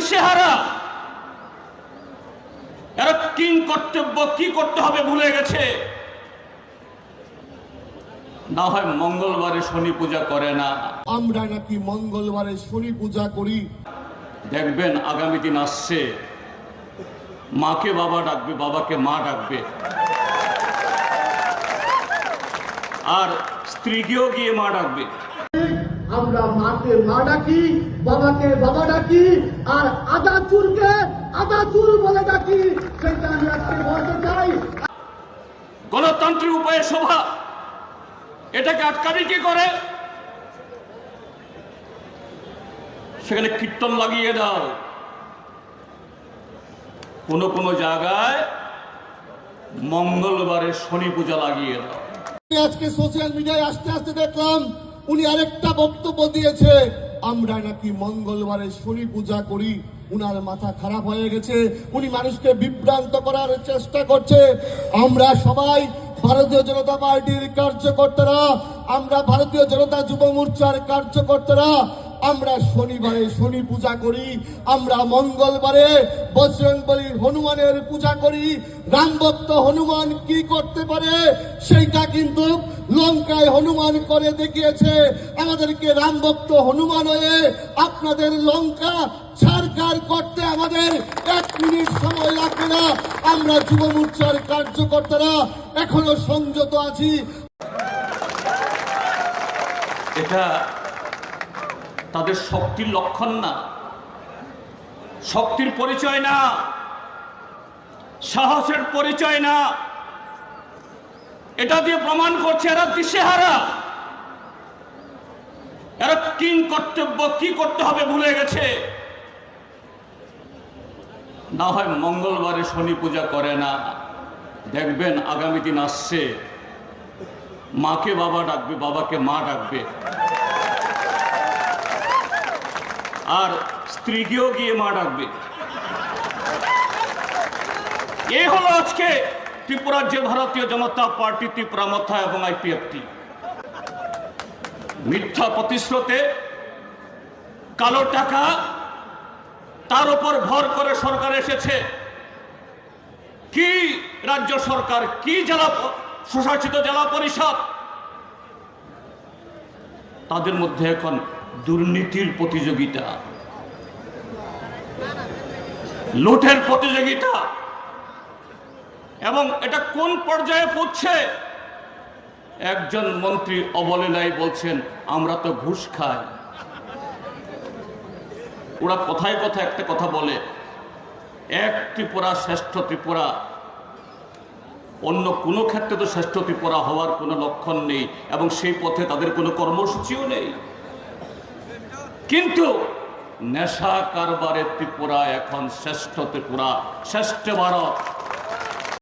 দিশেহারা এরা কিং কর্তব্য কি করতে হবে ভুলে গেছে। না হয় মঙ্গলবারে শনি পূজা করে না। আমরা নাকি মঙ্গলবারে শনি পূজা করি। দেখবেন আগামী দিন আসছে। মাকে বাবা ডাকবে বাবাকে মা ডাকবে। আর স্ত্রীকেও গিয়ে মা ডাকবে। আমরা মাকে মা ডাকি বাবাকে বাবা ডাকি আর আদা চুরকে আদা চুর বলে ডাকি সেটা আমি আজকে বলতে চাই। গণতান্ত্রিক উপায়ে সভা এটাকে আটকাবি কি করে? সেখানে কীর্তন লাগিয়ে দাও। কোনো কোনো জায়গায় মঙ্গলবারে শনি পূজা লাগিয়ে দাও। আজকে সোশ্যাল মিডিয়ায় আস্তে আস্তে দেখলাম উনি আরেকটা বক্তব্য দিয়েছে, আমরা নাকি মঙ্গলবারে শনি পূজা করি, উনার মাথা খারাপ হয়ে গেছে, উনি মানুষকে বিভ্রান্ত করার চেষ্টা করছে। আমরা সবাই ভারতীয় জনতা পার্টির কার্যকর্তারা, আমরা ভারতীয় জনতা যুব মোর্চার কার্যকর্তারা আমরা শনিবারে শনি পূজা করি, আমরা মঙ্গলবারে বজরংবলী হনুমানের পূজা করি। রামভক্ত হনুমান কি করতে পারে, সেইটা কিন্তু লঙ্কায় হনুমান করে দেখিয়েছে। আমাদেরকে রামভক্ত হনুমান হয়ে আপনাদের লঙ্কা ছাড়কার করতে আমাদের এক মিনিট সময় লাগবে না। আমরা যুব মোর্চার কার্যকর্তারা এখনও সংযত আছি। এটা তাদের শক্তির লক্ষণ না। শক্তির পরিচয় না। সাহসের পরিচয় না। এটা দিয়ে প্রমাণ করছে এরা দিশেহারা। এরা কিং কর্তব্য, কি করতে হবে ভুলে গেছে। না হয় মঙ্গলবারে শনি পূজা করে না। দেখবেন আগামী দিন আসছে। মাকে বাবা ডাকবে, বাবাকে মা ডাকবে। আর স্ত্রীকেও গিয়ে মা ডাকবে। এ হলো আজকে ত্রিপুরার যে ভারতীয় জনতা পার্টি ত্রিপুরা মথা এবং আইপিএফটি। মিথ্যা প্রতিশ্রুতে, কালো টাকা, তার উপর ভর করে সরকার এসেছে। কি রাজ্য সরকার, কি জেলা, সুশাসিত জেলা পরিষদ? তাদের মধ্যে এখন দুর্নীতির প্রতিযোগিতা। লুটের প্রতিযোগিতা। এবং এটা কোন পর্যায়ে পড়ছে? একজন মন্ত্রী অবলীলায় বলছেন, আমরা তো ঘুষ খাই। ওরা কথায় কথা একটা কথা বলে, এক ত্রিপুরা শ্রেষ্ঠ ত্রিপুরা, অন্য কোনো ক্ষেত্রে তো শ্রেষ্ঠ ত্রিপুরা হওয়ার কোনো লক্ষণ নেই এবং সেই পথে তাদের কোনো কর্মসূচিও নেই। কিন্তু নেশা কারবারে ত্রিপুরা এখন শ্রেষ্ঠ ত্রিপুরা শ্রেষ্ঠ ভারত।